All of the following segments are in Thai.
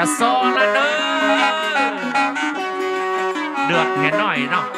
จะโซละเด้อเดือดเห็นหน่อยเนาะ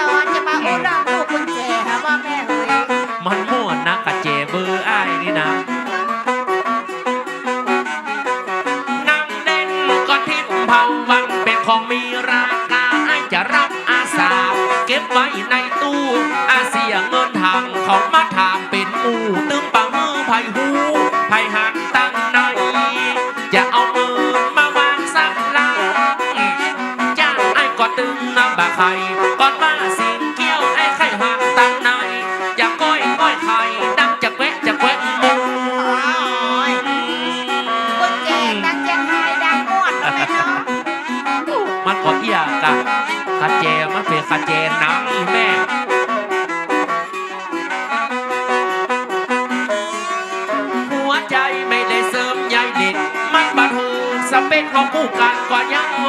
นอน เป็นของคู่กันก็ยังไหว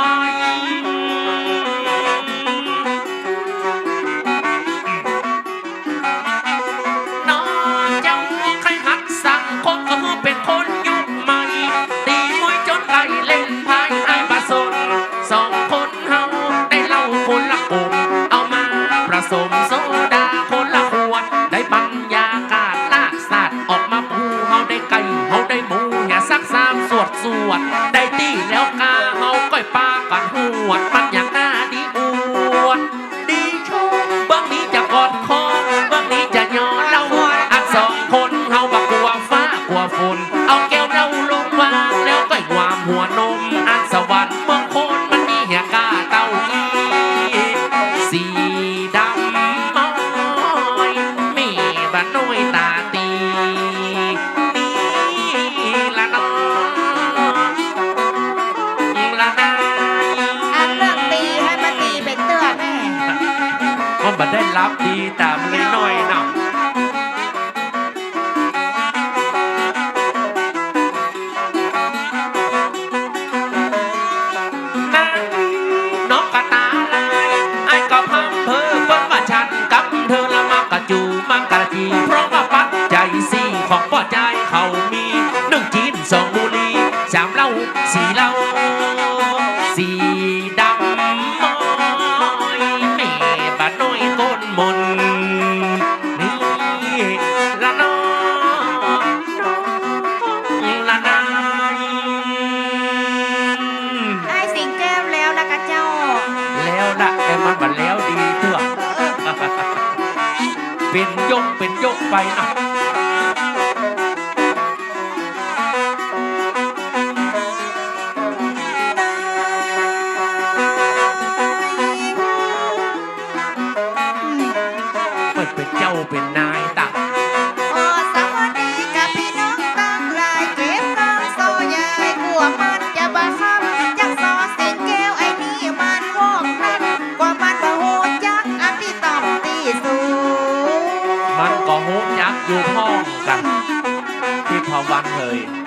好玩可以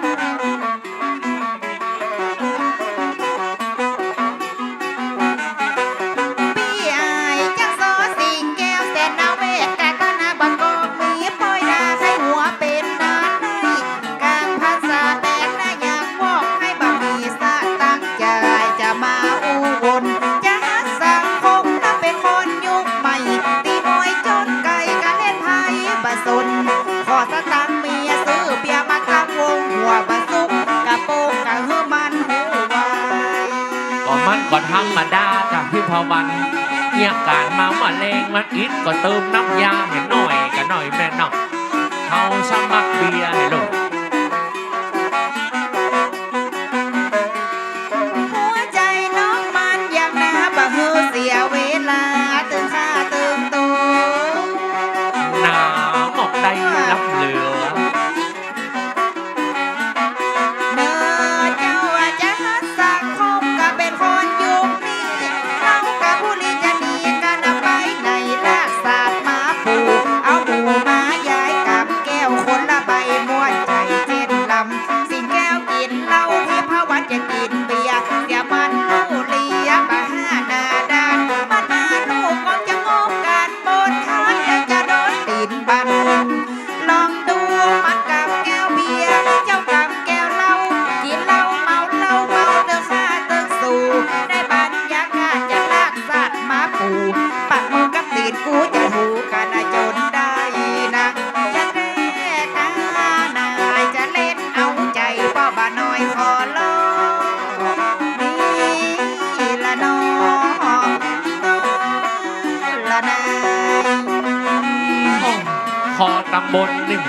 我都。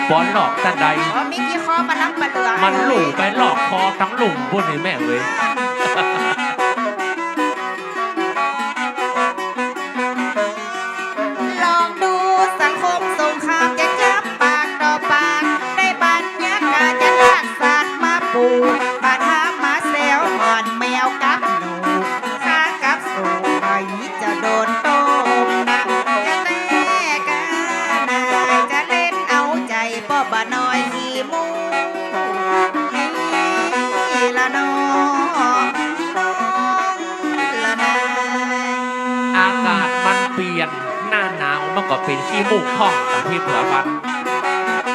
บลหนึ่งปอนหลอกตะใด อ๋อมีกี่ข้อมานับมาเหลือมันหลู่ไปหลอกคอทั้งหลุ่มบุญนี่แม่เว้ย เป็นขี้มูกห้องกับพี่เผื่อวัน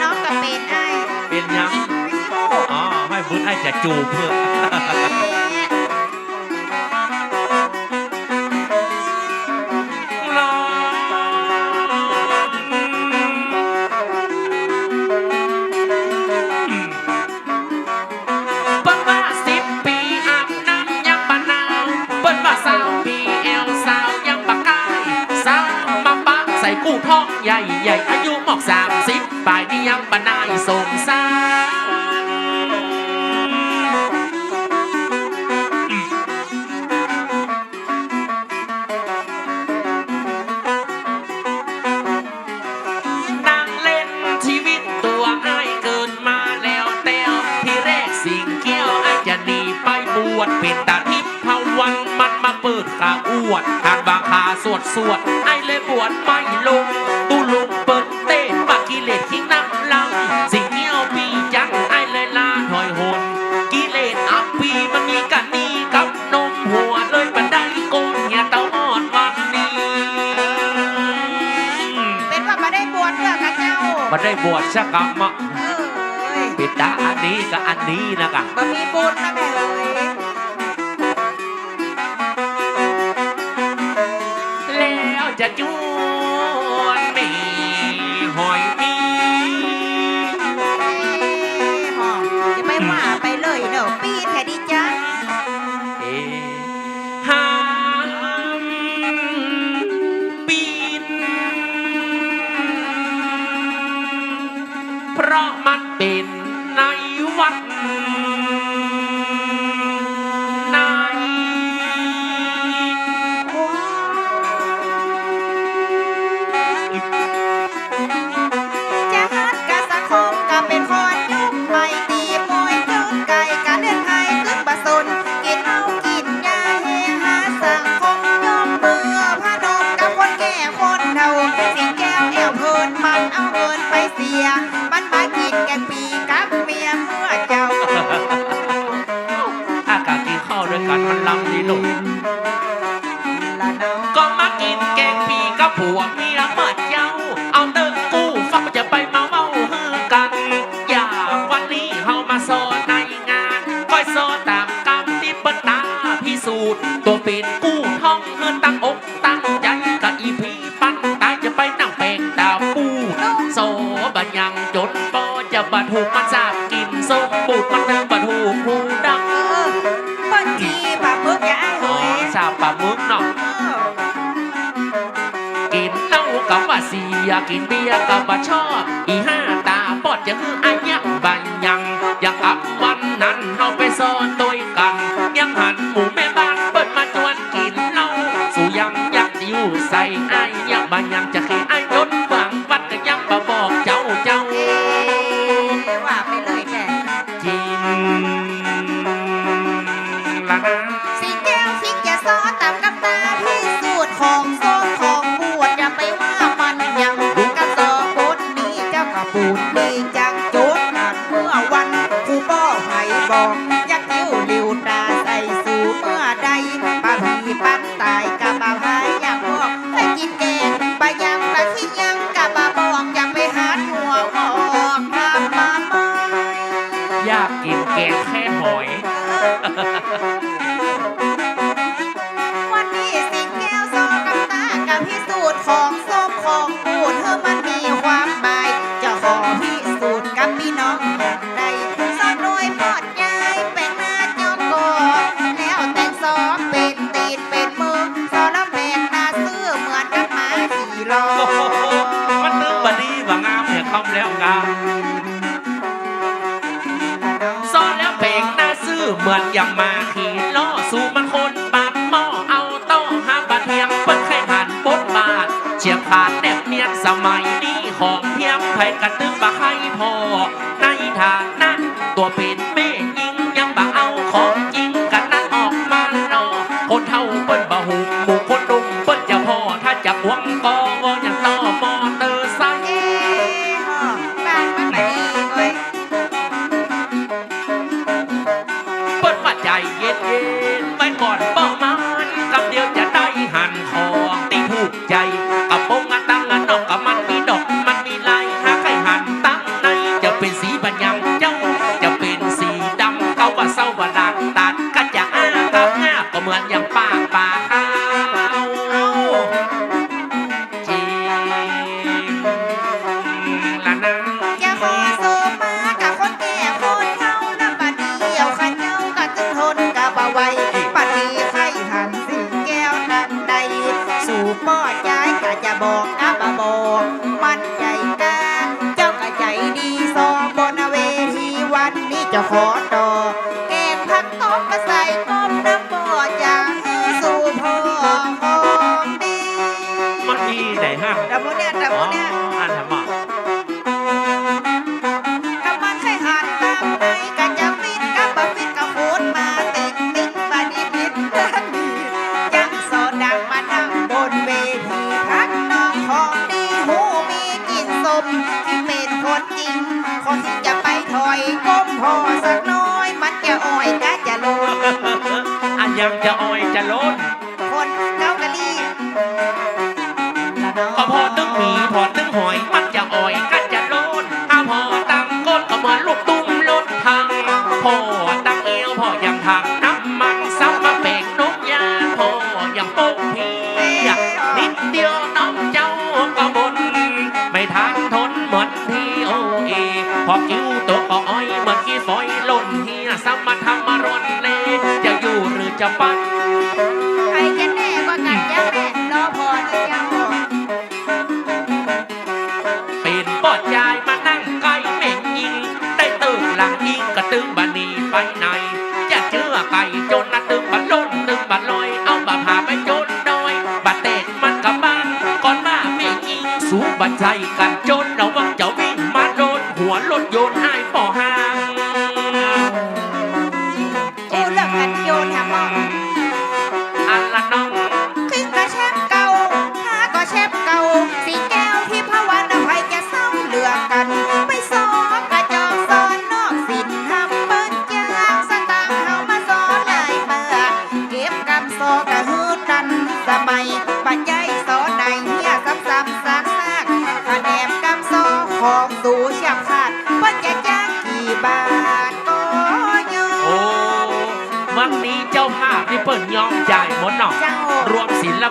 น้องก็เป็นไอ้เป็นยังไม่ใช่โมอ๋อให้บุญไอ้จะจูบเพื่อ วดทานบางคาสวดสวดไอ้เลยบวชไม่ลงตุลุงเปิดเต้นบักกิเลสทิ้งน้ำลังสิ่งเกี้ยวปีจังไอ้เลยลาถอยหนกิเลสอัปปีมันมีกันนี้กับนมหัวเลยบันไดโกนเหียเต้าหอดวันนี้เป็นว่ามาได้บวชเพื่อกับเจ้ามันได้บวชสักกรรมะเอ้ยปิดตาอันนี้กับอันนี้นะกะบ่มีบุญนะแม่ มันลำดีลูกละน้องก็มากินแกงปีกับผัวเมียเมื่อเจ้า เอาเติมกู้ฟังจะไปเมาเมาฮือกัน อย่าวันนี้เฮามาโซนในงานก้อยโซตามกรรมที่เปิ้นตาพิสูจน์ตัวเป็นกู้ท่องเฮือตั้งอกตั้งใจกับอีพีปั้นตายจะไปนั่งแปลงตาปูโซบัญญังจนปอจะบัถูกมันสาบกินสมบูรณ์มันเทิงบัถูกหู มึกเนาะเออกินเหล้ากับว่าเสียกินเบียร์กับว่าชอบ อีห้าตาปอดจะคืออายังบันยังยังอับวันนั้นเอาไปซ่อนตัวกัน ยังหันหมูแม่บ้านเปิดมาจวนกินเหล้าสู่ยังอยากอยู่ใส่ไอ้ายยังบันยังจะคือ ห้าม ดับรถเนี่ยแต่บรถเนี่ย อนทีโอเอพอกิ้วตัวอ้อยเมื่อกี้ฝอยล่นเฮียสมาทำมารอนเลจะอยู่หรือจะปั้นใครจะแน่กว่ากันยัแน่รอพอหรือยังพอเป็นปอดยายมานั่งไกลเม่งยิง ได้ตึงลังอีกกระตึงบันีไปไหนจะเชื่อไปจนละตึงบันล้นตึงบันลอยเอาบาพาไปจนดอยบาเตกมันกับบ้านก่อนมาเม่งยิงสูบบันใจกัน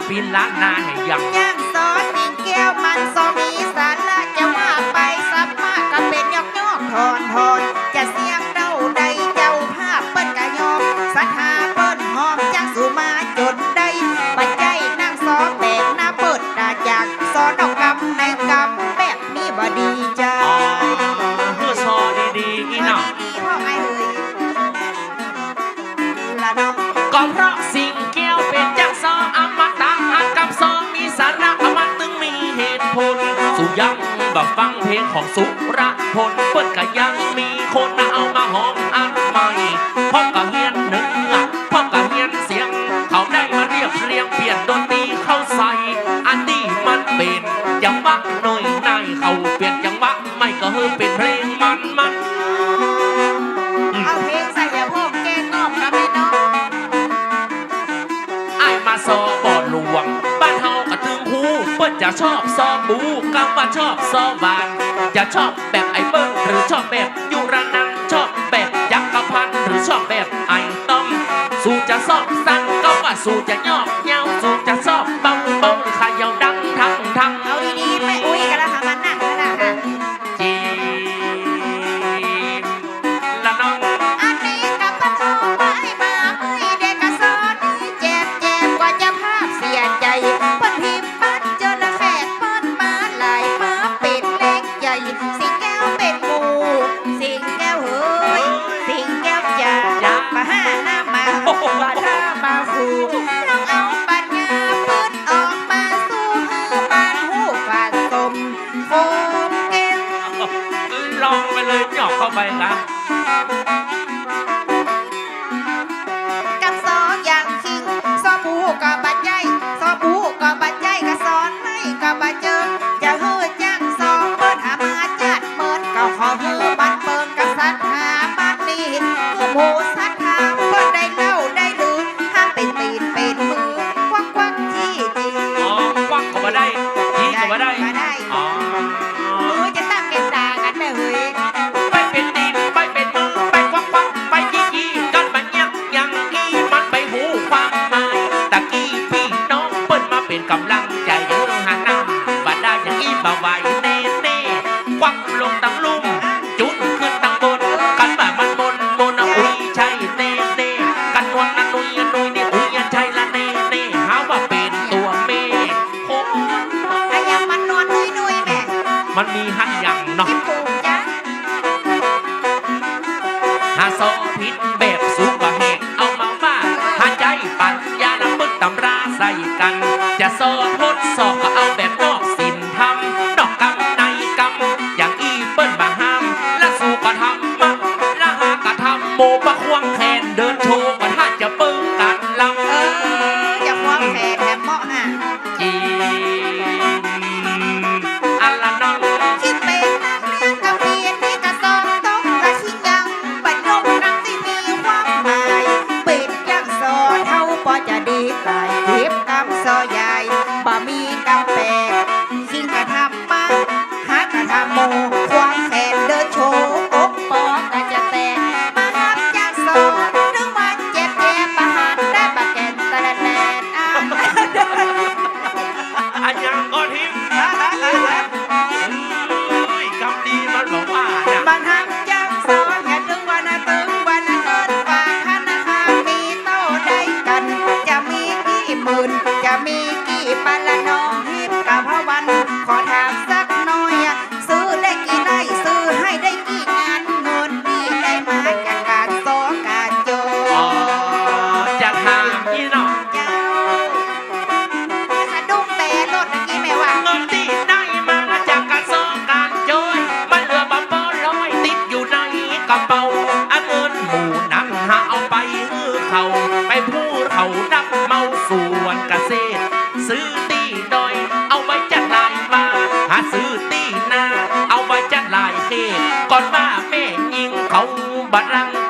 ปีละนาให้ยัง ย่างซอสมีแก้วมันซอ ยังแบบฟังเพลงของสุรพลเปิ้นก็ยังมีคนมาเอามาหอมอันใหม่พ่อกะเฮียนหนื้อพ่อกะเฮียนเสียง เขาได้มาเรียบเรียงเปลี่ยนดนตรีเข้าใส่ อันนี้มันเป็นยังหวะหน่อยในเขาเปลี่ยนยังหวะไม่ก็เฮ้เป็นเพลง ชอบซอบูกลว่าชอบซอวานจะชอบแบบไอเบิ้ลหรือชอบแบบยูรานังชอบแบบยักษ์กระพันหรือชอบแบบไอต้อมสูจะซอกสั้นก็ว่าสูจะยอบ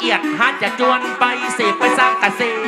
เอียดฮัดจะจวนไปเสพไปสร้างกเกษตร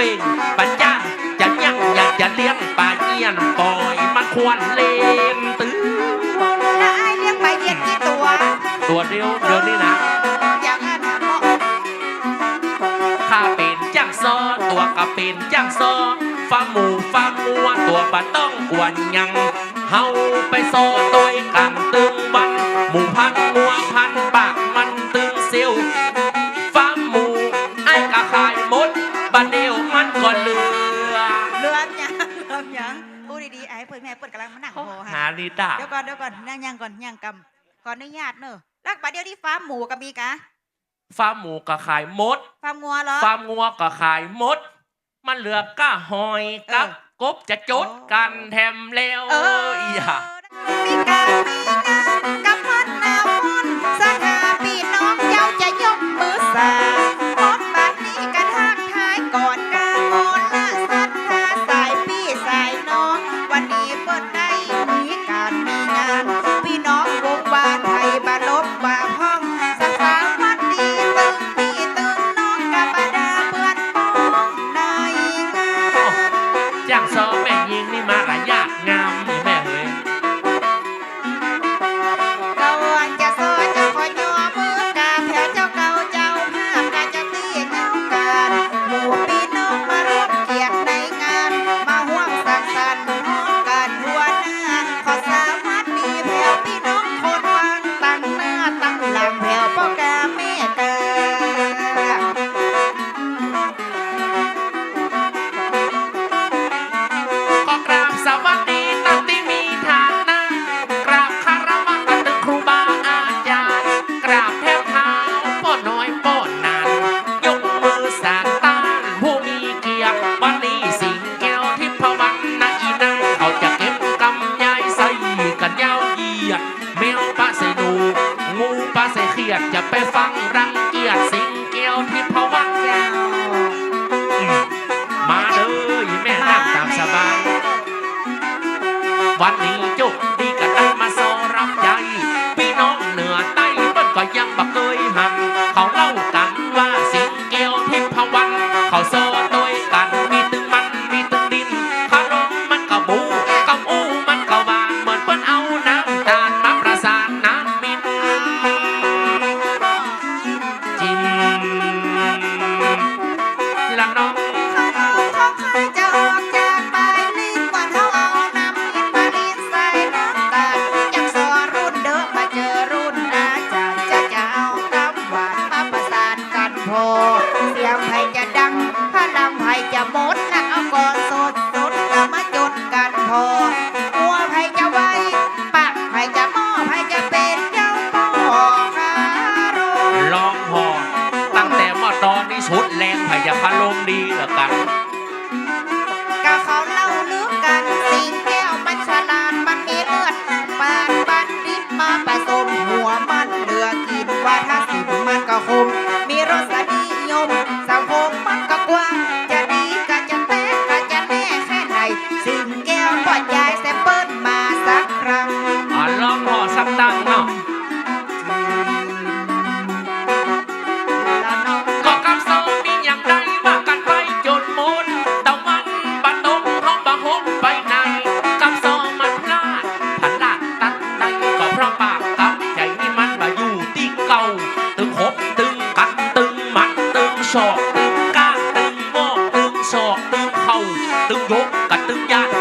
ป็นปัญญาจะยังอยากจะเลี้ยงปลาเงี้ยนปล่อยมันควรเล่นตื้อแล้วไอเลี้ยงไาเย็นกี่ตัว ตัวเดียวเดี๋ยวนี้นะอยากให้แม่พ่อข้าเป็นจังซอตัวก็เป็นจังซอฟัาหมูฟัามัวตัวปะต้องกวนยังเฮาไปซอตัว นิตาเดี๋ยวก่อนเดี๋ยวก่อนนั่งย่างก่อนย่างกำขอนอนุญาตเนอะรักบาเดียวที่ฟาร์มหมูกับมีกะฟาร์มหมูก็ขายมดฟาร์มงัวเหรอฟาร์มงัวก็ขายมด มันเหลือก้าหอยกับกบจะจดกันแถมแล้วอีหะมีกะกับพันนามนสหาพี่น้องเจ้าจะยกมือสา ม ข่าตึงย